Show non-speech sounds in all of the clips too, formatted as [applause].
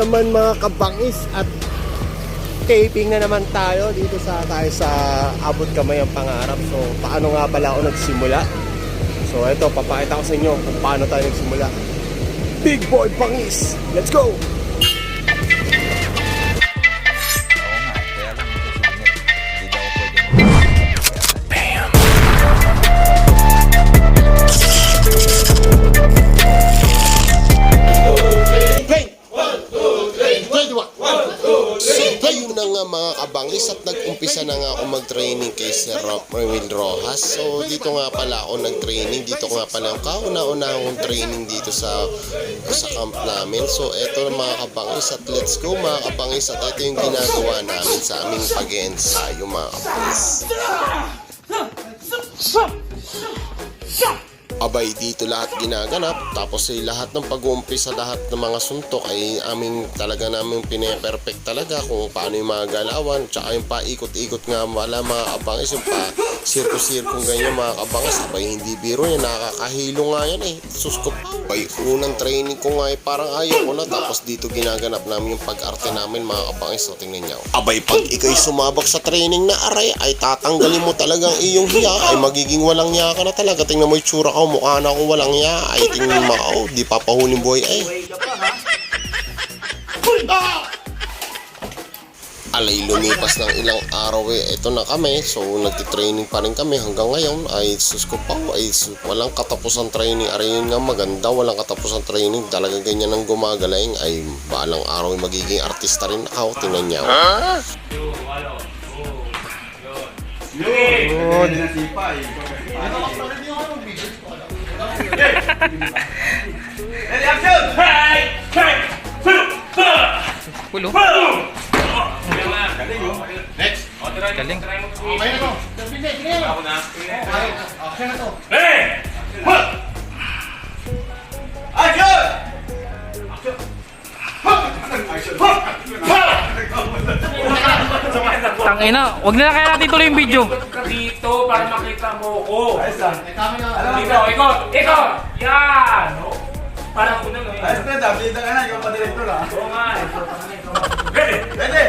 naman mga kabangis at taping na naman tayo dito sa tayo sa abot kamay ang pangarap. So paano nga pala ako nagsimula? So ito papakita ko sa inyo kung paano tayo nagsimula. Big Boy Bangis. Let's go. Na nga mga kabangis at nag-umpisa na nga ako mag-training kay Sir Ramil Rojas. So dito nga pala ako nag-training. Dito nga pala ang kauna-una akong training dito sa sa camp namin. So eto na mga kabangis at let's go mga kabangis at ito yung ginagawa namin sa aming pag-ensayo mga kabangis. Abay dito lahat ginaganap. Tapos ay lahat ng pag-uumpisa lahat ng mga suntok ay aming talaga namin pine-perfect talaga kung paano yung mga galawan. Tsaka yung paikot-ikot nga wala mga abangis yung pa sirko-sirkong ganyan mga kabangis abay hindi biro yan nakakahilo nga yan eh. Sus ko abay unang training ko nga ay parang ayaw ko na. Tapos dito ginaganap namin yung pag-arte namin mga kabangis so tingnan nyo abay pag ikay sumabak sa training na aray ay tatanggalin mo talagang iyong hiya ay magiging walang hiya ka na talaga. Tingnan mo yung tsura ko mukha na akong walang hiya. Ay tingnan mo oh, di papahuling buhay ay alay lumipas ng ilang araw eh ito na kami so nagtitraining pa rin kami hanggang ngayon ay sus ko pa ay sus- walang katapusang training aray yun nga maganda walang katapusang training talaga ganyan ang gumagaling ay balang araw ay magiging artista rin ako tingnan niya oh. Pulo. Galing. Tangina, wag na kaya natin tuloy yung video. dito para makita mo ko. Dito, ikot, ikot. Yan. Oh. Parang una no. Ayos na, dami ka na, yung pa-director ah. Oo nga. eh. Ready? Pwede!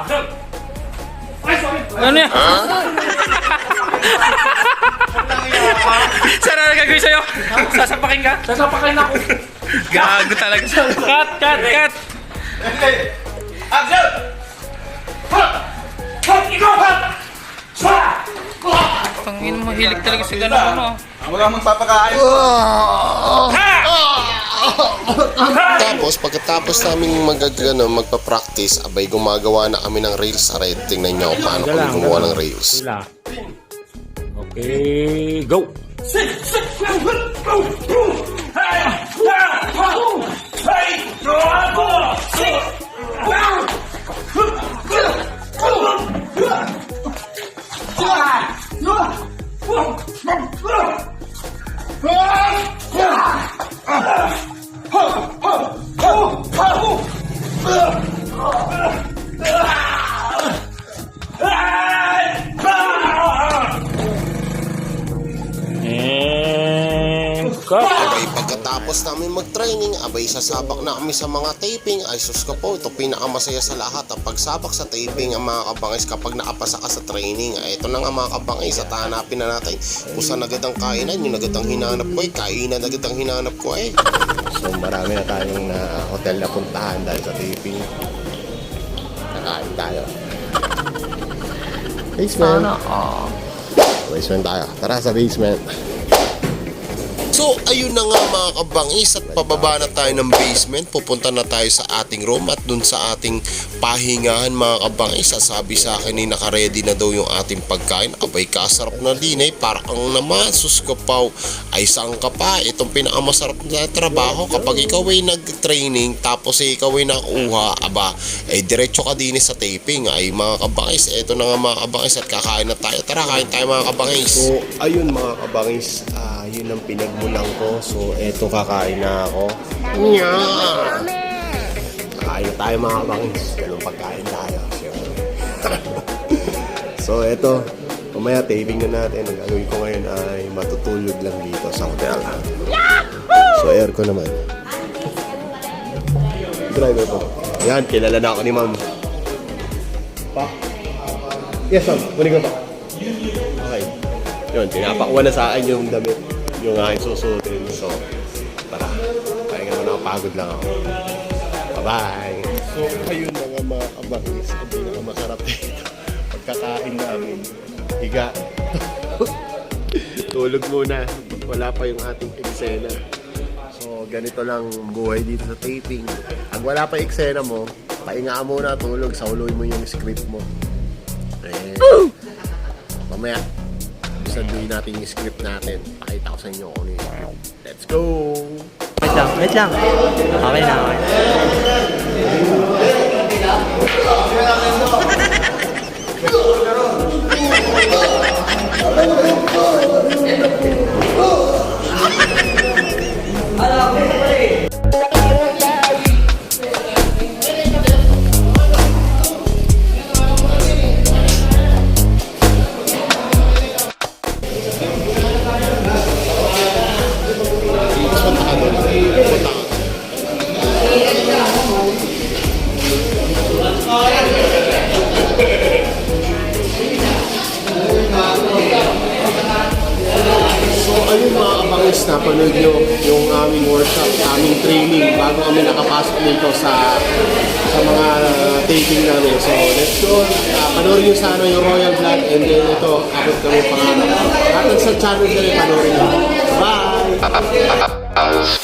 Action. Ano yan? Saan na gagawin sa'yo? Sasapakin ka? Sasapakin ako. Gago talaga. Cut, cut, cut. Action! Hop, ikot. Sa. Tangin mo, hilig talaga si ganun ano. Wala mong papakaayos. Tapos pagkatapos namin mag ano, magpa-practice, abay gumagawa na kami ng reels. Aray, tingnan niyo kung paano kami gumawa ng reels. Okay, go. And pagkatapos namin mag-training, abay sasabak na kami sa mga taping. Ay sus ko po, ito pinakamasaya sa lahat. Ang pagsabak sa taping ang mga kabangis kapag nakapasa ka sa training. Ay ito na nga mga kabangis at hanapin na natin kung saan agad ang kainan. Yung agad ang hinanap ko eh, kainan agad ang hinanap ko eh. So marami na tayong na hotel na puntahan dahil sa taping. Kakain tayo. Basement. Basement tayo. Tara sa basement. So, ayun na nga mga kabangis at pababa na tayo ng basement. Pupunta na tayo sa ating room at dun sa ating pahingahan mga kabangis. Sabi sa akin ni nakaredy na daw yung ating pagkain. Abay, kasarap na din eh. Para ang naman, sus ko paw. Ay, saan ka pa? Itong pinakamasarap na trabaho kapag ikaw ay nag-training tapos eh, ikaw ay nakuha. Aba, ay diretso ka din eh sa taping. Ay, mga kabangis, eto na nga mga kabangis at kakain na tayo. Tara, kain tayo mga kabangis. So, ayun mga kabangis. Ah, yun ang pinagmulan ko. So, eto kakain na ako. Kain na tayo mga kabangis. Ganun pagkain tayo. Siyempre. [laughs] so, eto. Mamaya taping na natin. Ang gagawin ko ngayon ay matutulog lang dito sa hotel. So, aircon naman. driver po. Ayan, kilala na ako ni ma'am. Pa? Yes, ma'am. Kunin ko pa. Okay. Yun, pinapakuha na sa akin yung damit. Yung aking susutin. So, tara. Pahinga mo na ako. Pagod lang ako. Bye-bye. So, ayun na nga mga kabangis. Ang pinakamasarap dito. Pagkakain namin. Higa. [laughs] Tulog muna. Wala pa yung ating eksena. So, ganito lang buhay dito sa taping. Pag wala pa eksena mo, pahinga ka muna, tulog, sauloy mo yung script mo. Eh, mamaya, sabihin natin yung script natin. Pakita ko sa inyo kung ano yung script. Let's go! Wait lang, wait lang. Okay na, okay. Mga kabangis na panood nyo yung aming workshop, aming training bago kami nakapasok dito sa sa mga taping namin. So let's go. Uh, panoorin nyo sana yung Royal Blood and then ito, abot kami pangarap. At sa channel nyo, panoorin nyo. Bye! [laughs]